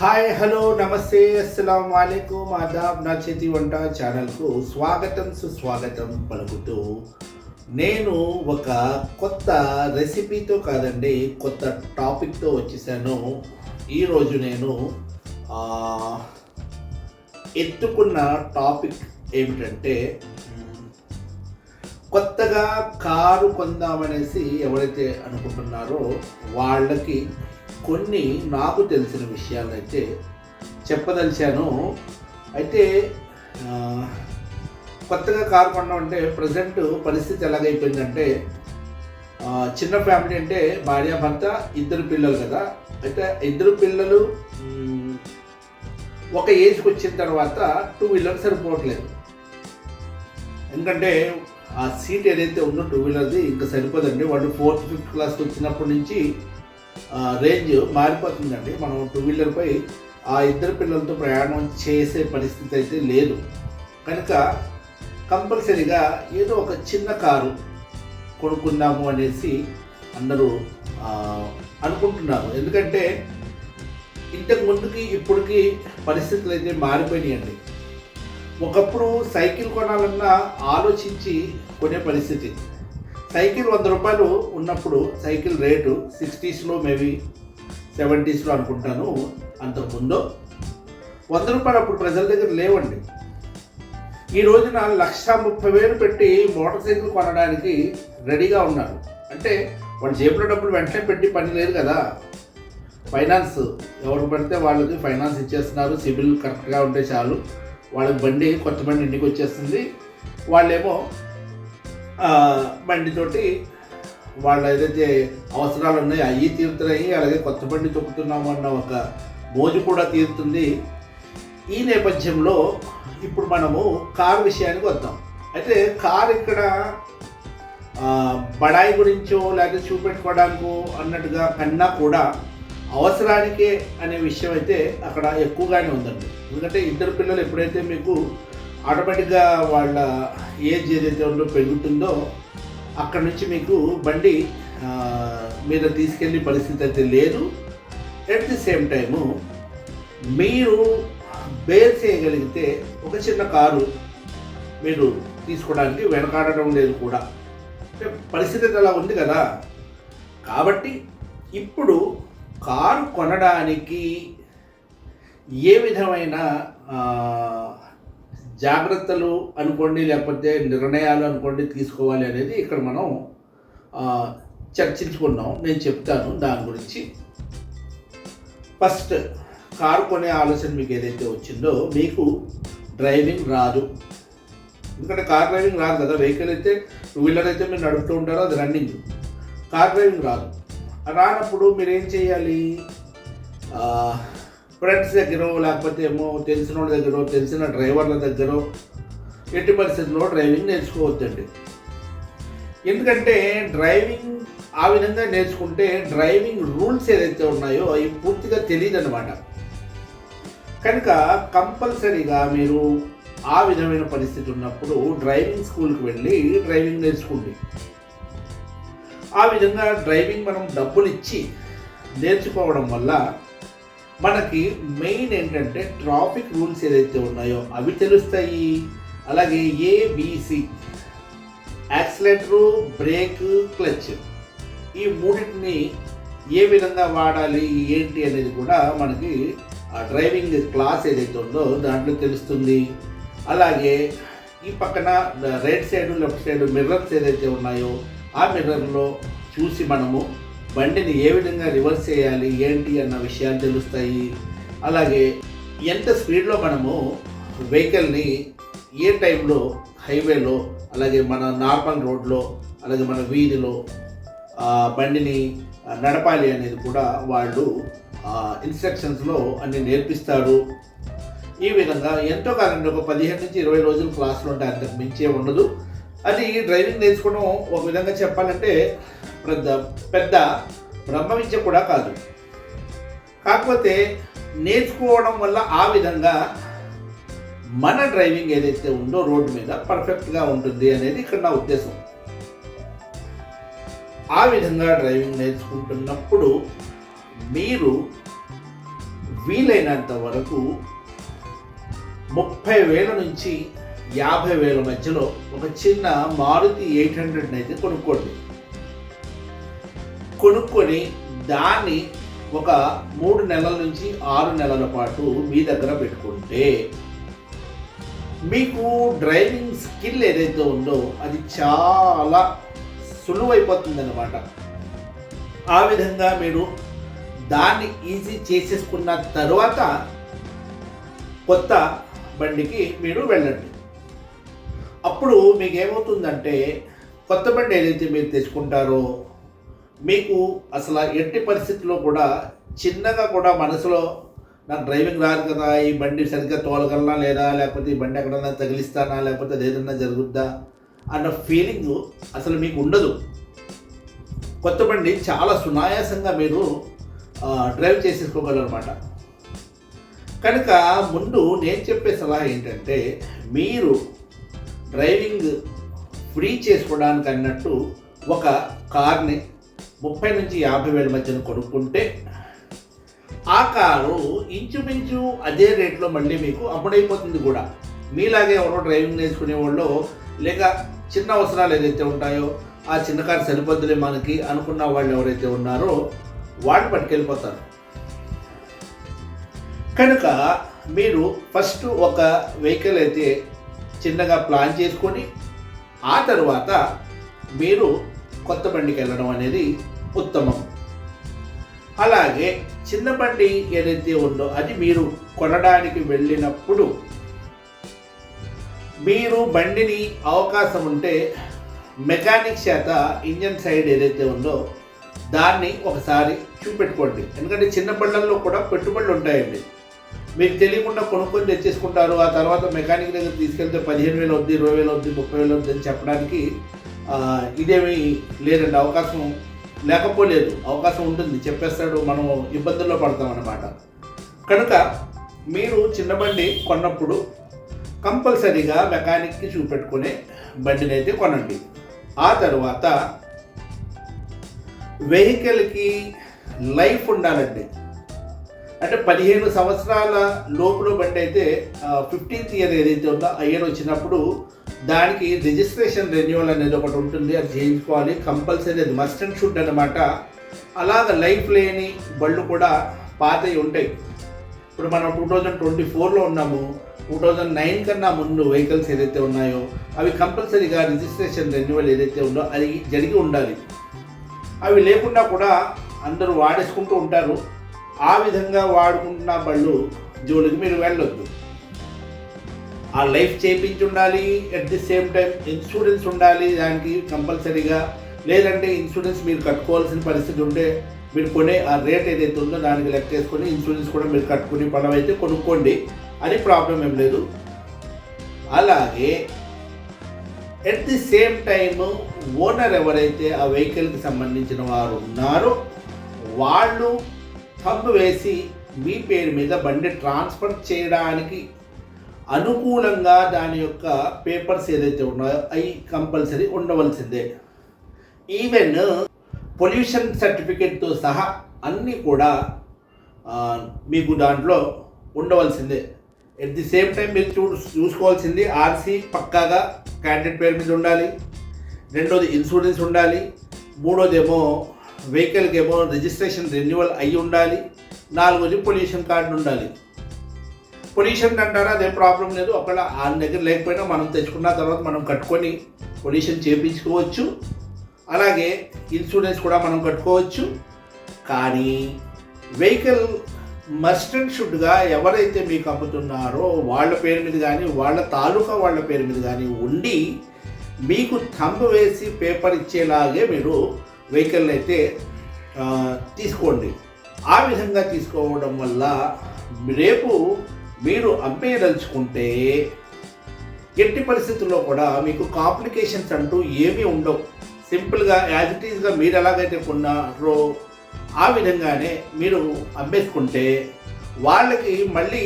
Hi hello నమస్తే అస్సలం వాలేకుమ్ ఆదాబ్ నా చేతి వంట ఛానల్కు స్వాగతం సుస్వాగతం పలుకుతూ నేను ఒక కొత్త రెసిపీతో కాదండి కొత్త టాపిక్తో వచ్చేసాను. ఈరోజు నేను ఎత్తుకున్న టాపిక్ ఏమిటంటే కొత్తగా కారు కొందామనేసి ఎవరైతే అనుకుంటున్నారో వాళ్ళకి కొన్ని నాకు తెలిసిన విషయాలు అయితే చెప్పదలిచాను. అయితే కొత్తగా కారు కొనడం అంటే ప్రజెంట్ పరిస్థితి ఎలాగైపోయిందంటే చిన్న ఫ్యామిలీ అంటే భార్య భర్త ఇద్దరు పిల్లలు కదా. అయితే ఇద్దరు పిల్లలు ఒక ఏజ్కి వచ్చిన తర్వాత టూ వీలర్ సరిపోవట్లేదు. ఎందుకంటే ఆ సీట్ ఏదైతే ఉందో టూ వీలర్ది ఇంకా సరిపోదండి. వాళ్ళు ఫోర్త్ ఫిఫ్త్ క్లాస్కి వచ్చినప్పటి నుంచి రేంజ్ మారిపోతుందండి. మనం టూ వీలర్పై ఆ ఇద్దరు పిల్లలతో ప్రయాణం చేసే పరిస్థితి అయితే లేదు. కనుక కంపల్సరీగా ఏదో ఒక చిన్న కారు కొనుక్కుందాము అనేసి అందరూ అనుకుంటున్నారు. ఎందుకంటే ఇంతకు ముందుకి ఇప్పటికి పరిస్థితులు అయితే మారిపోయినాయండి. ఒకప్పుడు సైకిల్ కొనాలన్నా ఆలోచించి కొనే పరిస్థితి. సైకిల్ వంద రూపాయలు ఉన్నప్పుడు సైకిల్ రేటు సిక్స్టీస్లో మేబీ సెవెంటీస్లో అనుకుంటాను. అంతకుముందు వంద రూపాయలు అప్పుడు ప్రజల దగ్గర లేవండి. ఈ రోజున లక్ష ముప్పై వేలు పెట్టి మోటార్ సైకిల్ కొనడానికి రెడీగా ఉన్నారు. అంటే వాళ్ళ జేబులో డబ్బులు వెంటనే పెట్టి పని లేదు కదా. ఫైనాన్స్ ఎవరు పడితే వాళ్ళకి ఫైనాన్స్ ఇచ్చేస్తున్నారు. సిబిల్ కరెక్ట్గా ఉంటే చాలు. వాళ్ళకి బండి కొత్త బండి ఇంటికి వచ్చేస్తుంది. వాళ్ళేమో బండితోటి వాళ్ళ ఏదైతే అవసరాలు ఉన్నాయో అవి తీరుతున్నాయి అలాగే కొత్త బండి తొక్కుతున్నాము అన్న ఒక మోజు కూడా తీరుతుంది. ఈ నేపథ్యంలో ఇప్పుడు మనము కార్ విషయానికి వద్దాం. అయితే కార్ ఇక్కడ బడాయి గురించో లేకపోతే చూపెట్టుకోవడానికో అన్నట్టుగా కన్నా కూడా అవసరానికే అనే విషయం అయితే అక్కడ ఎక్కువగానే ఉందండి. ఎందుకంటే ఇద్దరు పిల్లలు ఎప్పుడైతే మీకు ఆటోమేటిక్గా వాళ్ళ ఏజ్ ఏదైతే ఉందో పెరుగుతుందో అక్కడ నుంచి మీకు బండి మీద తీసుకెళ్ళే పరిస్థితి అయితే లేదు. ఎట్ ది సేమ్ టైము మీరు బేర్ చేయగలిగితే ఒక చిన్న కారు మీరు తీసుకోవడానికి వెనకాడడం లేదు కూడా. అంటే పరిస్థితి అలా ఉంది కదా. కాబట్టి ఇప్పుడు కారు కొనడానికి ఏ విధమైన జాగ్రత్తలు అనుకోండి లేకపోతే నిర్ణయాలు అనుకోండి తీసుకోవాలి అనేది ఇక్కడ మనం చర్చించుకున్నాం. నేను చెప్తాను దాని గురించి. ఫస్ట్ కారు కొనే ఆలోచన మీకు ఏదైతే వచ్చిందో మీకు డ్రైవింగ్ రాదు. ఎందుకంటే కార్ డ్రైవింగ్ రాదు కదా వెహికల్ అయితే టూ వీలర్ అయితే మీరు నడుపుతూ ఉంటారో అది రన్నింగ్. కార్ డ్రైవింగ్ రాదు. రానప్పుడు మీరు ఏం చేయాలి ఫ్రెండ్స్ దగ్గర లేకపోతే ఏమో తెలిసిన వాళ్ళ దగ్గర తెలిసిన డ్రైవర్ల దగ్గర ఎట్టి పరిస్థితుల్లో డ్రైవింగ్ నేర్చుకోవద్దండి. ఎందుకంటే డ్రైవింగ్ ఆ విధంగా నేర్చుకుంటే డ్రైవింగ్ రూల్స్ ఏదైతే ఉన్నాయో అవి పూర్తిగా తెలియదు అనమాట కనుక కంపల్సరీగా మీరు ఆ విధమైన పరిస్థితి ఉన్నప్పుడు డ్రైవింగ్ స్కూల్కి వెళ్ళి డ్రైవింగ్ నేర్చుకోండి. ఆ విధంగా డ్రైవింగ్ మనం డబ్బులు ఇచ్చి నేర్చుకోవడం వల్ల మనకి మెయిన్ ఏంటంటే ట్రాఫిక్ రూల్స్ ఏదైతే ఉన్నాయో అవి తెలుస్తాయి. అలాగే ఏబిసి యాక్సిలేటరు బ్రేక్ క్లచ్ ఈ మూడింటిని ఏ విధంగా వాడాలి ఏంటి అనేది కూడా మనకి ఆ డ్రైవింగ్ క్లాస్ ఏదైతే ఉందో దాంట్లో తెలుస్తుంది. అలాగే ఈ పక్కన right side left side mirrors ఏదైతే ఉన్నాయో ఆ మిర్రర్లో చూసి మనము బండిని ఏ విధంగా రివర్స్ చేయాలి ఏంటి అన్న విషయాలు తెలుస్తాయి. అలాగే ఎంత స్పీడ్లో మనము వెహికల్ని ఏ టైంలో హైవేలో అలాగే మన నార్మల్ రోడ్లో అలాగే మన వీధిలో బండిని నడపాలి అనేది కూడా వాళ్ళు ఇన్స్ట్రక్షన్స్లో అన్ని నేర్పిస్తారు. ఈ విధంగా ఎంతో కాలంలో ఒక పదిహేను నుంచి ఇరవై రోజులు క్లాసులు ఉంటాయి అంతకు మించే ఉండదు. అది డ్రైవింగ్ నేర్చుకోవడం ఒక విధంగా చెప్పాలంటే పెద్ద పెద్ద బ్రహ్మ విద్య కూడా కాదు. కాకపోతే నేర్చుకోవడం వల్ల ఆ విధంగా మన డ్రైవింగ్ ఏదైతే ఉందో రోడ్డు మీద పర్ఫెక్ట్గా ఉంటుంది అనేది ఇక్కడ నా ఉద్దేశం. ఆ విధంగా డ్రైవింగ్ నేర్చుకుంటున్నప్పుడు మీరు వీలైనంత వరకు ముప్పై వేల నుంచి యాభై వేల మధ్యలో ఒక చిన్న మారుతి ఎయిట్ హండ్రెడ్ని అయితే కొనుక్కోండి. కొనుక్కొని దాన్ని ఒక మూడు నెలల నుంచి ఆరు నెలల పాటు మీ దగ్గర పెట్టుకుంటే మీకు డ్రైవింగ్ స్కిల్ ఏదైతే ఉందో అది చాలా సులువైపోతుంది అనమాట ఆ విధంగా మీరు దాన్ని ఈజీ చేసేసుకున్న తర్వాత కొత్త బండికి మీరు వెళ్ళండి. అప్పుడు మీకు ఏమవుతుందంటే కొత్త బండి ఏదైతే మీరు తెచ్చుకుంటారో మీకు అసలు ఎట్టి పరిస్థితుల్లో కూడా చిన్నగా కూడా మనసులో నాకు డ్రైవింగ్ రాదు కదా ఈ బండి సరిగ్గా తోలగలనా లేదా లేకపోతే ఈ బండి ఎక్కడన్నా తగిలిస్తానా లేకపోతే అది ఏదన్నా జరుగుద్దా? అన్న ఫీలింగ్ అసలు మీకు ఉండదు. కొత్త బండి చాలా సునాయాసంగా మీరు డ్రైవ్ చేసేసుకోగలరు అనమాట కనుక ముందు నేను చెప్పే సలహా ఏంటంటే మీరు డ్రైవింగ్ ఫ్రీ చేసుకోవడానికి అన్నట్టు ఒక కార్ని ముప్పై నుంచి యాభై వేల మధ్యన కొనుక్కుంటే ఆ కారు ఇంచుమించు అదే రేట్లో మళ్ళీ మీకు అమ్ముడైపోతుంది కూడా. మీలాగే ఎవరో డ్రైవింగ్ నేర్చుకునే వాళ్ళు లేక చిన్న అవసరాలు ఏదైతే ఉంటాయో ఆ చిన్న కారు సరిపోద్దులే మనకి అనుకున్న వాళ్ళు ఎవరైతే ఉన్నారో వాళ్ళు పట్టుకెళ్ళిపోతారు. కనుక మీరు ఫస్ట్ ఒక వెహికల్ అయితే చిన్నగా ప్లాన్ చేసుకొని ఆ తర్వాత మీరు కొత్త బండికి వెళ్ళడం అనేది ఉత్తమం. అలాగే చిన్న బండి ఏదైతే ఉందో అది మీరు కొనడానికి వెళ్ళినప్పుడు మీరు బండిని అవకాశం ఉంటే మెకానిక్ చేత ఇంజన్ సైడ్ ఏదైతే ఉందో దాన్ని ఒకసారి చూపెట్టుకోండి. ఎందుకంటే చిన్న బండ్లలో కూడా పెట్టుబడులు ఉంటాయండి. మీకు తెలియకుండా కొనుక్కొని తెచ్చేసుకుంటారు. ఆ తర్వాత మెకానిక్ దగ్గర తీసుకెళ్తే పదిహేను వేలు వద్ది ఇరవై వేలు వద్ది ముప్పై వేలు వద్ది అని చెప్పడానికి ఇదేమీ లేదండి. అవకాశం లేకపోలేదు. అవకాశం ఉంటుంది. చెప్పేస్తాడు. మనం ఇబ్బందుల్లో పడతామన్నమాట కనుక మీరు చిన్న బండి కొన్నప్పుడు కంపల్సరీగా మెకానిక్కి చూపెట్టుకునే బండిని అయితే కొనండి. ఆ తర్వాత వెహికల్కి లైఫ్ ఉండాలండి. అంటే పదిహేను సంవత్సరాల లోపల బండి అయితే ఫిఫ్టీన్త్ ఇయర్ ఏదైతే ఉందో ఆ ఇయర్ వచ్చినప్పుడు దానికి రిజిస్ట్రేషన్ రెన్యువల్ అనేది ఒకటి ఉంటుంది అది చేయించుకోవాలి. కంపల్సరీ అది మస్ట్ అండ్ షుడ్ అనమాట అలాగ లైఫ్ లేని బళ్ళు కూడా పాతవి ఉంటాయి. ఇప్పుడు మనం టూ థౌజండ్ ట్వంటీ ఫోర్లో ఉన్నాము. టూ థౌజండ్ నైన్ కన్నా ముందు వెహికల్స్ ఏదైతే ఉన్నాయో అవి కంపల్సరీగా రిజిస్ట్రేషన్ రెన్యువల్ ఏదైతే ఉందో అది జరిగి ఉండాలి. అవి లేకుండా కూడా అందరూ వాడేసుకుంటూ ఉంటారు. ఆ విధంగా వాడుకుంటున్న బళ్ళు జోలికి మీరు వెళ్ళొద్దు. ఆ లైఫ్ చేయించి ఉండాలి at the same time insurance ఉండాలి దానికి కంపల్సరీగా. లేదంటే ఇన్సూరెన్స్ మీరు కట్టుకోవాల్సిన పరిస్థితి ఉంటే మీరు కొనే ఆ రేట్ ఏదైతే ఉందో దానికి లెక్క వేసుకొని ఇన్సూరెన్స్ కూడా మీరు కట్టుకుని పడవ అయితే కొనుక్కోండి అని ప్రాబ్లం ఏం లేదు. అలాగే at the same time owner ఎవరైతే ఆ వెహికల్కి సంబంధించిన వారు ఉన్నారో వాళ్ళు థంబ్ వేసి మీ పేరు మీద బండి ట్రాన్స్ఫర్ చేయడానికి అనుకూలంగా దాని యొక్క పేపర్స్ ఏదైతే ఉన్నాయో అవి కంపల్సరీ ఉండవలసిందే. ఈవెన్ పొల్యూషన్ సర్టిఫికేట్తో సహా అన్నీ కూడా మీకు దాంట్లో ఉండవలసిందే. ఎట్ ది సేమ్ టైం మీరు చూ చూసుకోవాల్సింది ఆర్సీ పక్కాగా క్యాండిడేట్ పేరు మీద ఉండాలి. రెండోది ఇన్సూరెన్స్ ఉండాలి. మూడోదేమో వెహికల్కి ఏమో రిజిస్ట్రేషన్ రెన్యువల్ అయి ఉండాలి. నాలుగోది పొల్యూషన్ కార్డు ఉండాలి. పొల్యూషన్ అంటారా? అదే ప్రాబ్లం లేదు. అక్కడ ఆ దగ్గర లేకపోయినా మనం తెచ్చుకున్న తర్వాత మనం కట్టుకొని పొల్యూషన్ చేయించుకోవచ్చు అలాగే ఇన్సూరెన్స్ కూడా మనం కట్టుకోవచ్చు. కానీ వెహికల్ మస్ట్ అండ్ షుడ్గా ఎవరైతే మీకు అమ్ముతున్నారో వాళ్ళ పేరు మీద కానీ వాళ్ళ తాలూకా వాళ్ళ పేరు మీద కానీ ఉండి మీకు థంబ్ వేసి పేపర్ ఇచ్చేలాగే మీరు వెహికల్ అయితే తీసుకోండి. ఆ విధంగా తీసుకోవడం వల్ల రేపు మీరు అమ్మేయదలుచుకుంటే ఎట్టి పరిస్థితుల్లో కూడా మీకు కాంప్లికేషన్స్ అంటూ ఏమీ ఉండవు. సింపుల్గా యాజ్ ఇట్ ఈస్గా మీరు ఎలాగైతే కొన్నారో ఆ విధంగానే మీరు అమ్మేసుకుంటే వాళ్ళకి మళ్ళీ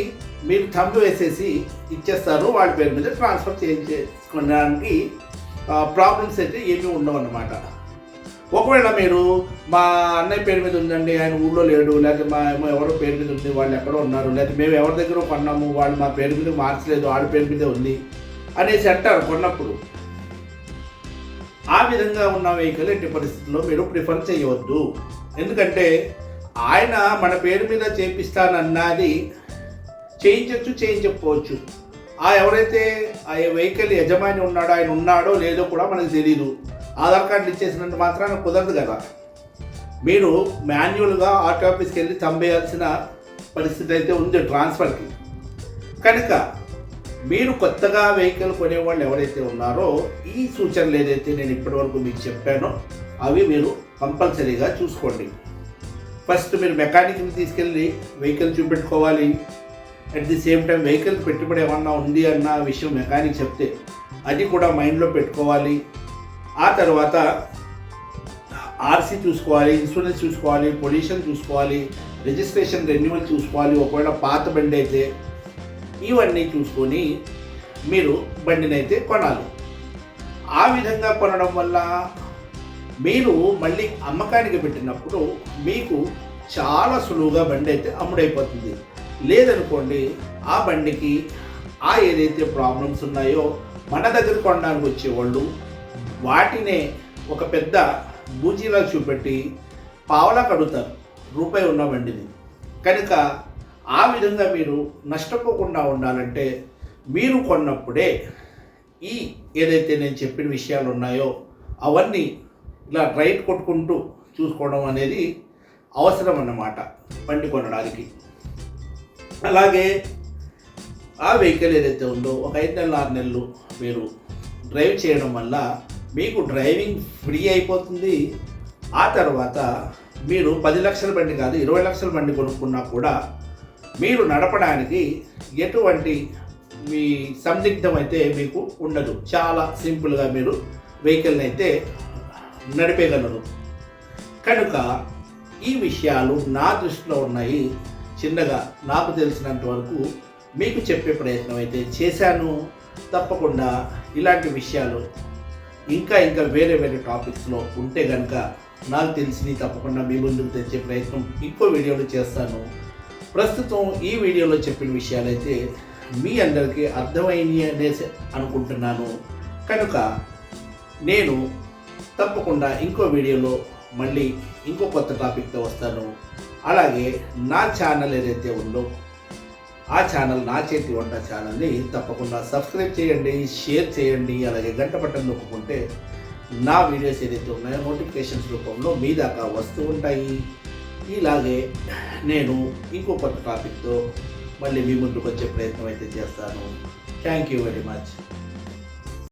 మీరు థంబ్ వేసేసి ఇచ్చేస్తారు. వాళ్ళ పేరు మీద ట్రాన్స్ఫర్ చేసుకోవడానికి ప్రాబ్లమ్స్ అయితే ఏమీ ఉండవు అన్నమాట ఒకవేళ మీరు మా అన్నయ్య పేరు మీద ఉందండి ఆయన ఊళ్ళో లేడు లేకపోతే మా ఏమో ఎవరో పేరు మీద ఉంది వాళ్ళు ఎక్కడో ఉన్నారు లేకపోతే మేము ఎవరి దగ్గర కొన్నాము వాళ్ళు మా పేరు మీద మార్చలేదు వాళ్ళ పేరు మీదే ఉంది అనేసి అంటారు కొన్నప్పుడు. ఆ విధంగా ఉన్న వెహికల్ ఎట్టి పరిస్థితుల్లో మీరు ప్రిఫర్ చేయవద్దు. ఎందుకంటే ఆయన మన పేరు మీద చేపిస్తానన్నది చేయించవచ్చు చేయించకపోవచ్చు. ఆ ఎవరైతే ఆ వెహికల్ యజమాని ఉన్నాడో ఆయన ఉన్నాడో లేదో కూడా మనకు తెలియదు ఆధార్ కార్డులు ఇచ్చేసినంత మాత్రాన కుదరదు కదా. మీరు మాన్యువల్గా ఆర్టీ ఆఫీస్కి వెళ్ళి తంబేయాల్సిన పరిస్థితి అయితే ఉంది ట్రాన్స్ఫర్కి. కనుక మీరు కొత్తగా వెహికల్ కొనేవాళ్ళు ఎవరైతే ఉన్నారో ఈ సూచనలు ఏదైతే నేను ఇప్పటివరకు మీకు చెప్పానో అవి మీరు కంపల్సరీగా చూసుకోండి. ఫస్ట్ మీరు మెకానిక్ని తీసుకెళ్ళి vehicle చూపెట్టుకోవాలి. At the same time vehicle పెట్టుబడి ఏమన్నా ఉంది అన్న విషయం మెకానిక్ చెప్తే అది కూడా మైండ్లో పెట్టుకోవాలి. ఆ తర్వాత ఆర్సీ చూసుకోవాలి ఇన్సూరెన్స్ చూసుకోవాలి పొల్యూషన్ చూసుకోవాలి రిజిస్ట్రేషన్ రెన్యువల్ చూసుకోవాలి ఒకవేళ పాత బండి అయితే ఇవన్నీ చూసుకొని మీరు బండిని అయితే కొనాలి. ఆ విధంగా కొనడం వల్ల మీరు మళ్ళీ అమ్మకానికి పెట్టినప్పుడు మీకు చాలా సులువుగా బండి అయితే అమ్ముడైపోతుంది. లేదనుకోండి ఆ బండికి ఆ ఏదైతే ప్రాబ్లమ్స్ ఉన్నాయో మన దగ్గర కొనడానికి వచ్చేవాళ్ళు వాటినే ఒక పెద్ద బూజీలా చూపెట్టి పావలా కడుగుతారు రూపాయి ఉన్న వండిది. కనుక ఆ విధంగా మీరు నష్టపోకుండా ఉండాలంటే మీరు కొన్నప్పుడే ఈ ఏదైతే నేను చెప్పిన విషయాలు ఉన్నాయో అవన్నీ ఇలా రైట్ కొట్టుకుంటూ చూసుకోవడం అనేది అవసరం అన్నమాట బండి కొనడానికి. అలాగే ఆ వెహికల్ ఏదైతే ఉందో ఒక ఐదు నెలలు ఆరు నెలలు మీరు డ్రైవ్ చేయడం వల్ల మీకు డ్రైవింగ్ ఫ్రీ అయిపోతుంది. ఆ తర్వాత మీరు పది లక్షల బండి కాదు ఇరవై లక్షల బండి కొనుక్కున్నా కూడా మీరు నడపడానికి ఎటువంటి మీ సందిగ్ధం అయితే మీకు ఉండదు. చాలా సింపుల్గా మీరు వెహికల్ని అయితే నడిపేయగలరు. కనుక ఈ విషయాలు నా దృష్టిలో ఉన్నాయి. చిన్నగా నాకు తెలిసినంత వరకు మీకు చెప్పే ప్రయత్నం అయితే చేశాను. తప్పకుండా ఇలాంటి విషయాలు ఇంకా ఇంకా వేరే వేరే టాపిక్స్లో ఉంటే కనుక నాకు తెలిసి తప్పకుండా మీ ముందుకు తెచ్చే ప్రయత్నం ఇంకో వీడియోలో చేస్తాను. ప్రస్తుతం ఈ వీడియోలో చెప్పిన విషయాలైతే మీ అందరికీ అర్థమైంది అనేసి అనుకుంటున్నాను. కనుక నేను తప్పకుండా ఇంకో వీడియోలో మళ్ళీ ఇంకో కొత్త టాపిక్తో వస్తాను. అలాగే నా ఛానల్ ఏదైతే ఉందో ఆ ఛానల్ నా చేతి వంట ఛానల్ని తప్పకుండా సబ్స్క్రైబ్ చేయండి షేర్ చేయండి అలాగే గంట బటన్ నొక్కుంటే నా వీడియోస్ ఏదైతే ఉన్నాయో నోటిఫికేషన్స్ రూపంలో మీ దాకా వస్తూ ఉంటాయి. ఇలాగే నేను ఇంకో కొత్త టాపిక్తో మళ్ళీ మీ ముందుకు వచ్చే ప్రయత్నం అయితే చేస్తాను. Thank you very much